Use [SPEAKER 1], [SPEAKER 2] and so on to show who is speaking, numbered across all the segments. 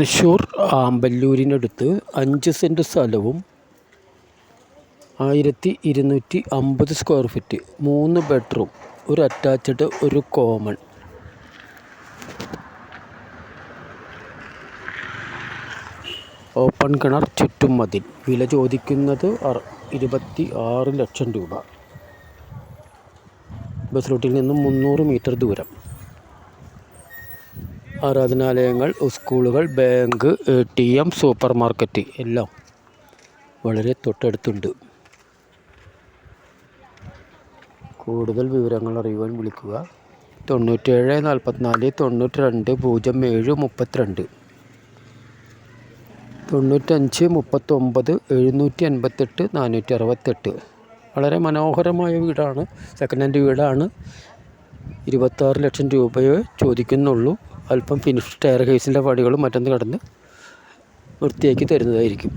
[SPEAKER 1] തൃശ്ശൂർ ആമ്പല്ലൂരിനടുത്ത് അഞ്ച് സെന്റ് സ്ഥലവും ആയിരത്തി ഇരുന്നൂറ്റി അമ്പത് സ്ക്വയർ ഫീറ്റ് മൂന്ന് ബെഡ്റൂം ഒരു അറ്റാച്ച്ഡ് ഒരു കോമൺ ഓപ്പൺ കിണർ ചുറ്റും മതിൽ. വില ചോദിക്കുന്നത് ഇരുപത്തി ആറ് ലക്ഷം രൂപ. ബസ് റൂട്ടിൽ നിന്നും മുന്നൂറ് മീറ്റർ ദൂരം. ആരാധനാലയങ്ങൾ സ്കൂളുകൾ bank A T M supermarket എല്ലാം വളരെ തൊട്ടടുത്തുണ്ട്. കൂടുതൽ വിവരങ്ങൾ അറിയുവാൻ വിളിക്കുക. തൊണ്ണൂറ്റേഴ് നാൽപ്പത്തിനാല് തൊണ്ണൂറ്റി രണ്ട് പൂജ്യം ഏഴ് മുപ്പത്തിരണ്ട്. തൊണ്ണൂറ്റഞ്ച് മുപ്പത്തൊമ്പത് എഴുന്നൂറ്റി അൻപത്തെട്ട് നാനൂറ്റി അറുപത്തെട്ട് വളരെ മനോഹരമായ വീടാണ്. സെക്കൻഡ് ഹാൻഡ് വീടാണ്. ഇരുപത്താറ് ലക്ഷം രൂപയെ ചോദിക്കുന്നുള്ളൂ. അല്പം ഫിനിഷ് ടയർ കേസിന്റെ പണികളും മറ്റൊന്ന് കടന്ന് വൃത്തിയാക്കി തരുന്നതായിരിക്കും.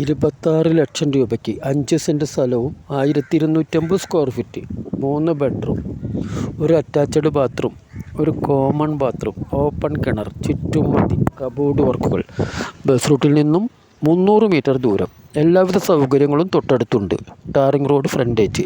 [SPEAKER 1] ഇരുപത്താറ് ലക്ഷം രൂപയ്ക്ക് അഞ്ച് സെന്റ് സ്ഥലവും ആയിരത്തി ഇരുന്നൂറ്റമ്പത് സ്ക്വയർ ഫീറ്റ് മൂന്ന് ബെഡ്റൂം ഒരു അറ്റാച്ച്ഡ് ബാത്റൂം ഒരു കോമൺ ബാത്റൂം ഓപ്പൺ കിണർ ചുറ്റും മതി കബോർഡ് വർക്കുകൾ ബസ് റൂട്ടിൽ നിന്നും മുന്നൂറ് മീറ്റർ ദൂരം. എല്ലാവിധ സൗകര്യങ്ങളും തൊട്ടടുത്തുണ്ട്. ടാറിംഗ് റോഡ് ഫ്രണ്ടേജ്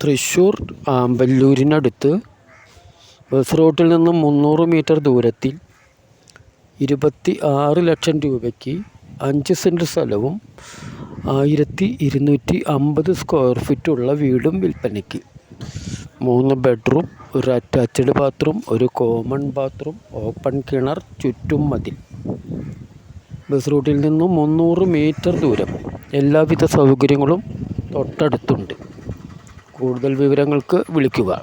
[SPEAKER 1] തൃശ്ശൂർ ആമ്പല്ലൂരിനടുത്ത് ബസ് റൂട്ടിൽ നിന്നും മുന്നൂറ് മീറ്റർ ദൂരത്തിൽ ഇരുപത്തി ആറ് ലക്ഷം രൂപയ്ക്ക് അഞ്ച് സെന്റ് സ്ഥലവും ആയിരത്തി ഇരുന്നൂറ്റി അമ്പത് സ്ക്വയർ ഫീറ്റുള്ള വീടും വിൽപ്പനയ്ക്ക്. മൂന്ന് ബെഡ്റൂം ഒരു അറ്റാച്ച്ഡ് ബാത്റൂം ഒരു കോമൺ ബാത്റൂം ഓപ്പൺ കിണർ ചുറ്റും മതിൽ. ബസ് റൂട്ടിൽ നിന്നും മുന്നൂറ് മീറ്റർ ദൂരം എല്ലാവിധ സൗകര്യങ്ങളും തൊട്ടടുത്തുണ്ട്. കൂടുതൽ വിവരങ്ങൾക്ക് വിളിക്കുക.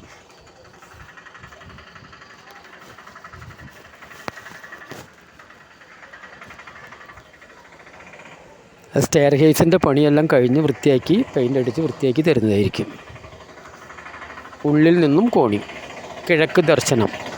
[SPEAKER 1] സ്റ്റെയർ ഹേസിന്റെ പണിയെല്ലാം കഴിഞ്ഞ് വൃത്തിയാക്കി പെയിന്റ് അടിച്ച് വൃത്തിയാക്കി തരുന്നതായിരിക്കും. ഉള്ളിൽ നിന്നും കോണി കിഴക്ക് ദർശനം.